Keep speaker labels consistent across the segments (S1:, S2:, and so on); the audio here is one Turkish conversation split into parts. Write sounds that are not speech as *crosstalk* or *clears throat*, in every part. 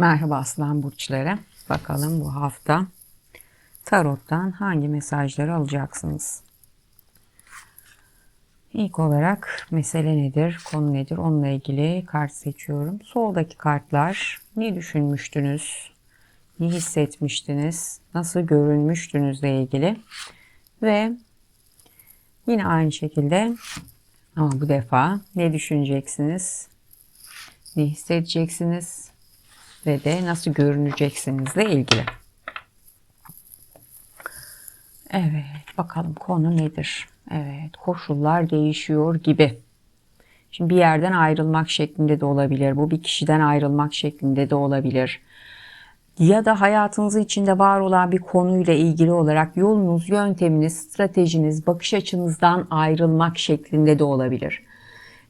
S1: Merhaba aslan burçları. Bakalım bu hafta tarottan hangi mesajları alacaksınız? İlk olarak mesele nedir, konu nedir onunla ilgili kart seçiyorum. Soldaki kartlar ne düşünmüştünüz, ne hissetmiştiniz, nasıl görünmüştünüzle ilgili ve yine aynı şekilde ama bu defa ne düşüneceksiniz, ne hissedeceksiniz, ve de nasıl görüneceksinizle ilgili. Evet, bakalım konu nedir? Evet, koşullar değişiyor gibi. Şimdi bir yerden ayrılmak şeklinde de olabilir. Bu bir kişiden ayrılmak şeklinde de olabilir. Ya da hayatınız içinde var olan bir konuyla ilgili olarak yolunuz, yönteminiz, stratejiniz, bakış açınızdan ayrılmak şeklinde de olabilir.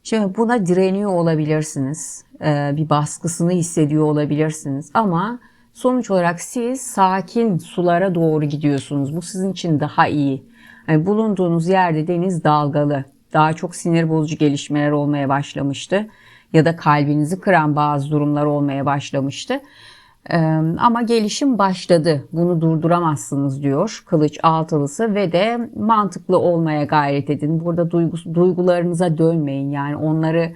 S1: Şimdi buna direniyor olabilirsiniz. Ee, bir baskısını hissediyor olabilirsiniz. Ama sonuç olarak siz sakin sulara doğru gidiyorsunuz. Bu sizin için daha iyi. Yani bulunduğunuz yerde deniz dalgalı. Daha çok sinir bozucu gelişmeler olmaya başlamıştı. Ya da kalbinizi kıran bazı durumlar olmaya başlamıştı. Ama gelişim başladı. Bunu durduramazsınız diyor kılıç altılısı ve de mantıklı olmaya gayret edin. Burada duygu, duygularınıza dönmeyin yani onları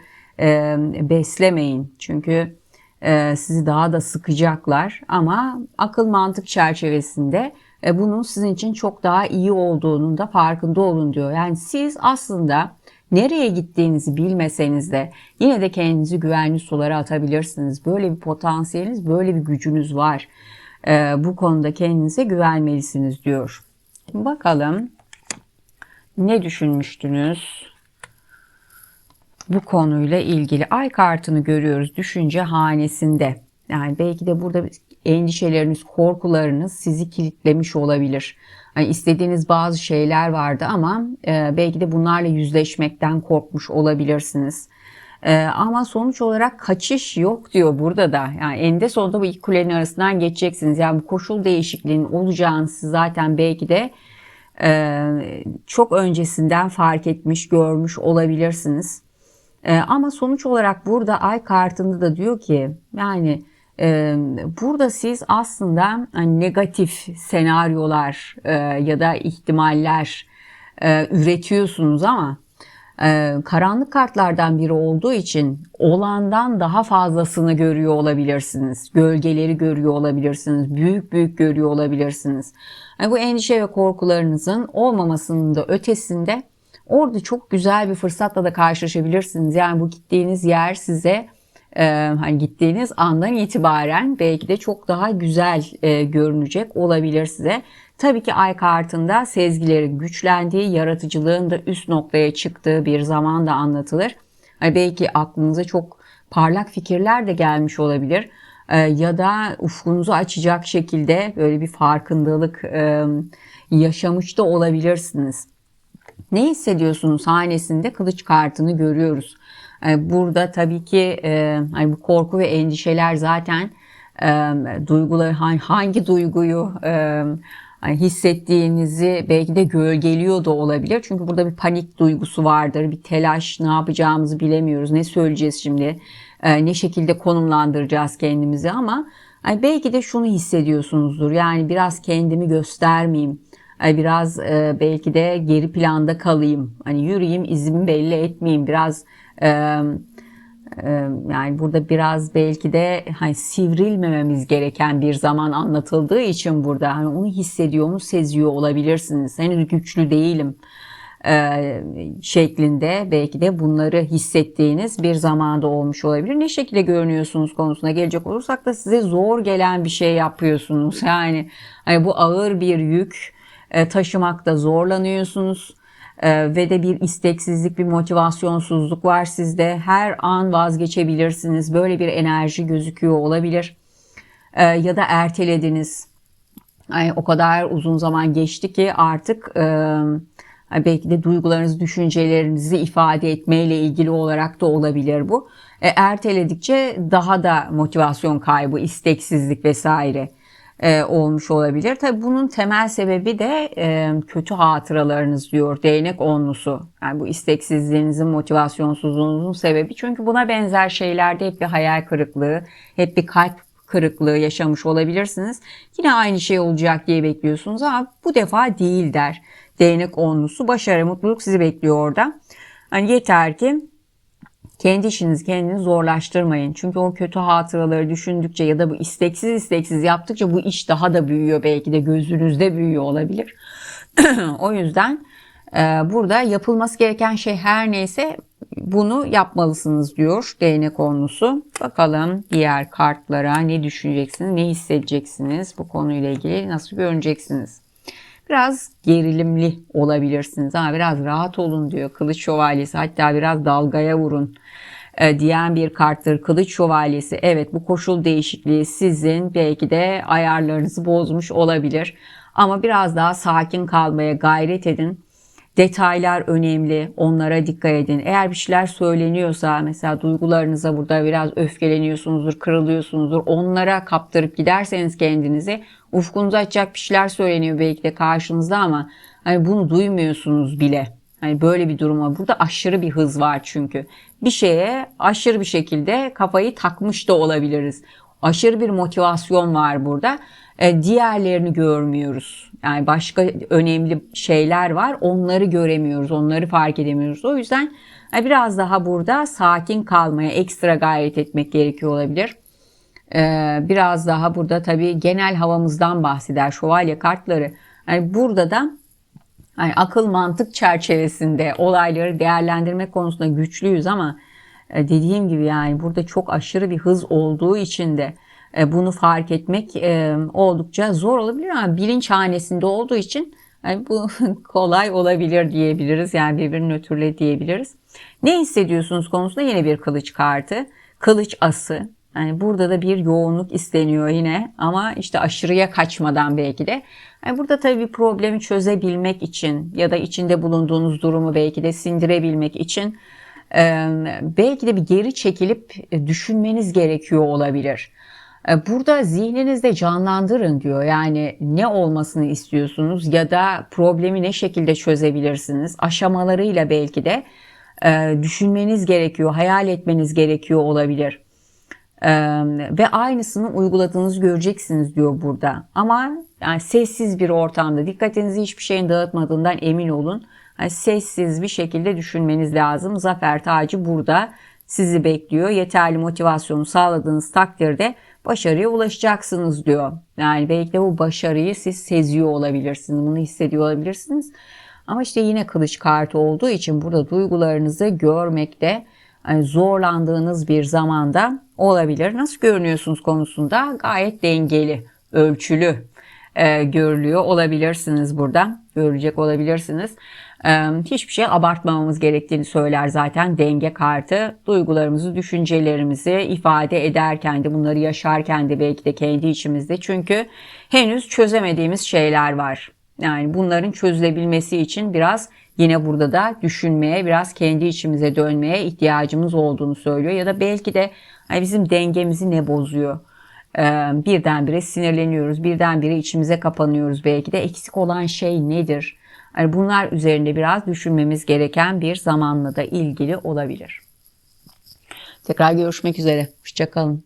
S1: beslemeyin. Çünkü e, sizi daha da sıkacaklar ama akıl mantık çerçevesinde e, bunun sizin için çok daha iyi olduğunun da farkında olun diyor. Yani siz aslında Nereye gittiğinizi bilmeseniz de yine de kendinizi güvenli sulara atabilirsiniz. Böyle bir potansiyeliniz, böyle bir gücünüz var. Ee, bu konuda kendinize güvenmelisiniz diyor. Bakalım ne düşünmüştünüz? Bu konuyla ilgili ay kartını görüyoruz düşünce hanesinde. Yani belki de burada endişeleriniz, korkularınız sizi kilitlemiş olabilir. Hani istediğiniz bazı şeyler vardı ama e, belki de bunlarla yüzleşmekten korkmuş olabilirsiniz. E, ama sonuç olarak kaçış yok diyor burada da. Yani eninde sonunda bu iki kulenin arasından geçeceksiniz. Yani bu koşul değişikliğinin olacağını siz zaten belki de e, çok öncesinden fark etmiş, görmüş olabilirsiniz. E, ama sonuç olarak burada ay kartında da diyor ki yani Burada siz aslında hani, negatif senaryolar ya da ihtimaller üretiyorsunuz ama karanlık kartlardan biri olduğu için olandan daha fazlasını görüyor olabilirsiniz. Gölgeleri görüyor olabilirsiniz. Büyük büyük görüyor olabilirsiniz. Yani bu endişe ve korkularınızın olmamasının da ötesinde orada çok güzel bir fırsatla da karşılaşabilirsiniz. Yani bu gittiğiniz yer size e, hani gittiğiniz andan itibaren belki de çok daha güzel e, görünecek olabilir size. Tabii ki ay kartında sezgilerin güçlendiği, yaratıcılığın da üst noktaya çıktığı bir zaman da anlatılır. Yani belki aklınıza çok parlak fikirler de gelmiş olabilir. E, ya da ufkunuzu açacak şekilde böyle bir farkındalık e, yaşamış da olabilirsiniz. Ne hissediyorsunuz hanesinde kılıç kartını görüyoruz. E, burada tabii ki e, hani bu korku ve endişeler zaten e, duyguları hangi duyguyu hani hissettiğinizi belki de gölgeliyor da olabilir. Çünkü burada bir panik duygusu vardır, bir telaş, ne yapacağımızı bilemiyoruz, ne söyleyeceğiz şimdi, ne şekilde konumlandıracağız kendimizi ama belki de şunu hissediyorsunuzdur. Yani biraz kendimi göstermeyeyim, biraz belki de geri planda kalayım, hani yürüyeyim, izimi belli etmeyeyim, biraz yani burada biraz belki de hani sivrilmememiz gereken bir zaman anlatıldığı için burada hani onu hissediyor mu seziyor olabilirsiniz. Henüz güçlü değilim şeklinde belki de bunları hissettiğiniz bir zamanda olmuş olabilir. Ne şekilde görünüyorsunuz konusuna gelecek olursak da size zor gelen bir şey yapıyorsunuz. *laughs* Yani hani bu ağır bir yük taşımakta zorlanıyorsunuz ee, ve de bir isteksizlik, bir motivasyonsuzluk var sizde. Her an vazgeçebilirsiniz. Böyle bir enerji gözüküyor olabilir. Ee, ya da ertelediniz. Yani o kadar uzun zaman geçti ki artık belki de duygularınızı, düşüncelerinizi ifade etmeyle ilgili olarak da olabilir bu. E, erteledikçe daha da motivasyon kaybı, isteksizlik vesaire e, olmuş olabilir. Tabi bunun temel sebebi de e, kötü hatıralarınız diyor değnek onlusu. Yani bu isteksizliğinizin, motivasyonsuzluğunuzun sebebi. Çünkü buna benzer şeylerde hep bir hayal kırıklığı, hep bir kalp kırıklığı yaşamış olabilirsiniz. Yine aynı şey olacak diye bekliyorsunuz ama bu defa değil der. Değnek onlusu başarı, mutluluk sizi bekliyor orada. Hani yeter ki kendi işinizi kendiniz zorlaştırmayın. Çünkü o kötü hatıraları düşündükçe ya da bu isteksiz isteksiz yaptıkça bu iş daha da büyüyor. Belki de gözünüzde büyüyor olabilir. *clears throat* o yüzden e, burada yapılması gereken şey her neyse bunu yapmalısınız diyor değnek onlusu. Bakalım diğer kartlara ne düşüneceksiniz, ne hissedeceksiniz bu konuyla ilgili nasıl görüneceksiniz. Biraz gerilimli olabilirsiniz ama biraz rahat olun diyor kılıç şövalyesi hatta biraz dalgaya vurun e, diyen bir karttır kılıç şövalyesi. Evet bu koşul değişikliği sizin belki de ayarlarınızı bozmuş olabilir ama biraz daha sakin kalmaya gayret edin. Detaylar önemli. Onlara dikkat edin. Eğer bir şeyler söyleniyorsa mesela duygularınıza burada biraz öfkeleniyorsunuzdur, kırılıyorsunuzdur. Onlara kaptırıp giderseniz kendinizi ufkunuzu açacak bir şeyler söyleniyor belki de karşınızda ama hani bunu duymuyorsunuz bile. Hani böyle bir durum var. Burada aşırı bir hız var çünkü. Bir şeye aşırı bir şekilde kafayı takmış da olabiliriz. Aşırı bir motivasyon var burada. E, diğerlerini görmüyoruz. Yani başka önemli şeyler var. Onları göremiyoruz. Onları fark edemiyoruz. O yüzden e, biraz daha burada sakin kalmaya ekstra gayret etmek gerekiyor olabilir. E, biraz daha burada tabii genel havamızdan bahseder şövalye kartları. Yani burada da yani akıl mantık çerçevesinde olayları değerlendirme konusunda güçlüyüz ama dediğim gibi yani burada çok aşırı bir hız olduğu için de e, bunu fark etmek e, oldukça zor olabilir ama bilinç hanesinde olduğu için yani bu *laughs* kolay olabilir diyebiliriz. Yani birbirini nötrle diyebiliriz. Ne hissediyorsunuz konusunda yine bir kılıç kartı. Kılıç ası. Yani burada da bir yoğunluk isteniyor yine ama işte aşırıya kaçmadan belki de. Yani burada tabii bir problemi çözebilmek için ya da içinde bulunduğunuz durumu belki de sindirebilmek için belki de bir geri çekilip düşünmeniz gerekiyor olabilir. Burada zihninizde canlandırın diyor. Yani ne olmasını istiyorsunuz ya da problemi ne şekilde çözebilirsiniz? Aşamalarıyla belki de düşünmeniz gerekiyor, hayal etmeniz gerekiyor olabilir. Ve aynısını uyguladığınızı göreceksiniz diyor burada. Ama yani sessiz bir ortamda dikkatinizi hiçbir şeyin dağıtmadığından emin olun. Yani sessiz bir şekilde düşünmeniz lazım. Zafer tacı burada sizi bekliyor. Yeterli motivasyonu sağladığınız takdirde başarıya ulaşacaksınız diyor. Yani belki de bu başarıyı siz seziyor olabilirsiniz. Bunu hissediyor olabilirsiniz. Ama işte yine kılıç kartı olduğu için burada duygularınızı görmekte yani zorlandığınız bir zamanda olabilir. Nasıl görünüyorsunuz konusunda gayet dengeli, ölçülü e, görülüyor olabilirsiniz burada. Görecek olabilirsiniz. Hiçbir şey abartmamamız gerektiğini söyler zaten denge kartı. Duygularımızı, düşüncelerimizi ifade ederken de bunları yaşarken de belki de kendi içimizde. Çünkü henüz çözemediğimiz şeyler var. Yani bunların çözülebilmesi için biraz yine burada da düşünmeye, biraz kendi içimize dönmeye ihtiyacımız olduğunu söylüyor. Ya da belki de bizim dengemizi ne bozuyor? birdenbire sinirleniyoruz, birdenbire içimize kapanıyoruz belki de eksik olan şey nedir? Yani bunlar üzerinde biraz düşünmemiz gereken bir zamanla da ilgili olabilir. Tekrar görüşmek üzere. Hoşçakalın.